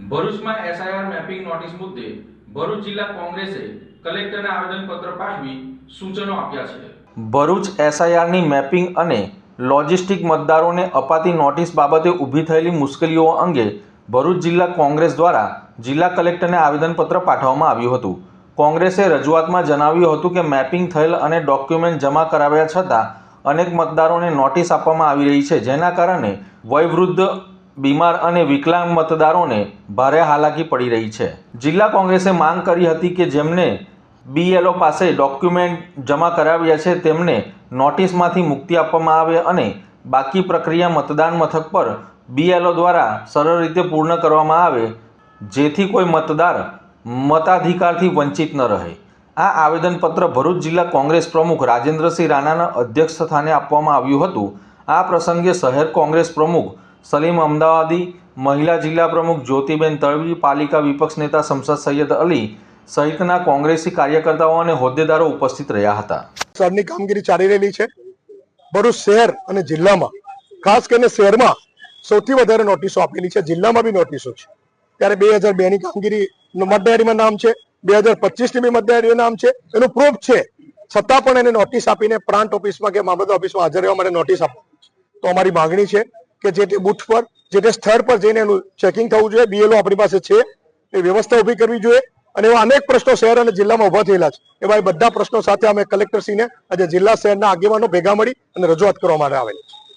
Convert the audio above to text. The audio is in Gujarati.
ભરૂચમાં એસઆઈઆર મેપિંગ નોટિસ મુદ્દે ભરૂચ જિલ્લા કોંગ્રેસે કલેક્ટરને આવેદનપત્ર પાઠવી સૂચનો આપ્યા છે. ભરૂચ એસઆઈઆરની મેપિંગ અને લોજિસ્ટિક મતદારોને અપાતી નોટિસ બાબતે ઊભી થયેલી મુશ્કેલીઓ અંગે ભરૂચ જિલ્લા કોંગ્રેસ દ્વારા જિલ્લા કલેક્ટરને આવેદનપત્ર પાઠવવામાં આવ્યું હતું. કોંગ્રેસે રજૂઆતમાં જણાવ્યું હતું કે મેપિંગ થયેલ અને ડોક્યુમેન્ટ જમા કરાવ્યા છતાં અનેક મતદારોને નોટિસ આપવામાં આવી રહી છે, જેના કારણે વયવૃદ્ધ બીમાર અને વિકલાંગ મતદારોને ભારે હાલાકી પડી રહી છે. જિલ્લા કોંગ્રેસે માંગ કરી હતી કે જેમને બીએલઓ પાસે ડોક્યુમેન્ટ જમા કરાવ્યા છે, તેમને નોટિસમાંથી મુક્તિ આપવામાં આવે અને બાકી પ્રક્રિયા મતદાન મથક પર બીએલઓ દ્વારા સરળ રીતે પૂર્ણ કરવામાં આવે, જેથી કોઈ મતદાર મતાધિકારથી વંચિત ન રહે. આ આવેદનપત્ર ભરૂચ જિલ્લા કોંગ્રેસ પ્રમુખ રાજેન્દ્રસિંહ રાણાના અધ્યક્ષ સ્થાને આપવામાં આવ્યું હતું. આ પ્રસંગે શહેર કોંગ્રેસ પ્રમુખ સલીમ અમદાવાદી મહિલા જિલ્લા પ્રમુખ જ્યોતિબેન તળવી, પાલિકા વિપક્ષ નેતા શમશાદ સૈયદ અલી સહિતના કોંગ્રેસી કાર્યકર્તાઓ અને હોદ્દેદારો ઉપસ્થિત રહ્યા હતા. સરની કામગીરી ચાલી રહેલી છે. ભરૂચ શહેર અને જિલ્લામાં, ખાસ કરીને શહેરમાં સૌથી વધારે નોટિસો આપેલી છે. જિલ્લામાં બી નોટિસો છે. ત્યારે બે હજાર બે ની કામગીરી મતદારીમાં નામ છે. બે હજાર પચીસની બી મતદારીમાં નામ છે. એનું પ્રૂફ છે. છતાં પણ એને નોટિસ આપીને પ્રાંત ઓફિસમાં કે મામલતદાર ઓફિસમાં હાજર રહેવા માટે નોટિસ આપો. તો અમારી માંગણી છે કે જે તે બુથ પર, જે તે સ્થળ પર જઈને એનું ચેકિંગ થવું જોઈએ. બીએલઓ આપણી પાસે છે. એ વ્યવસ્થા ઊભી કરવી જોઈએ. અને એવા અનેક પ્રશ્નો શહેર અને જિલ્લામાં ઊભા થયેલા છે. એવા એ બધા પ્રશ્નો સાથે અમે કલેક્ટરશ્રીને આજે જિલ્લા શહેરના આગેવાનો ભેગા મળી અને રજૂઆત કરવા માટે આવેલી છે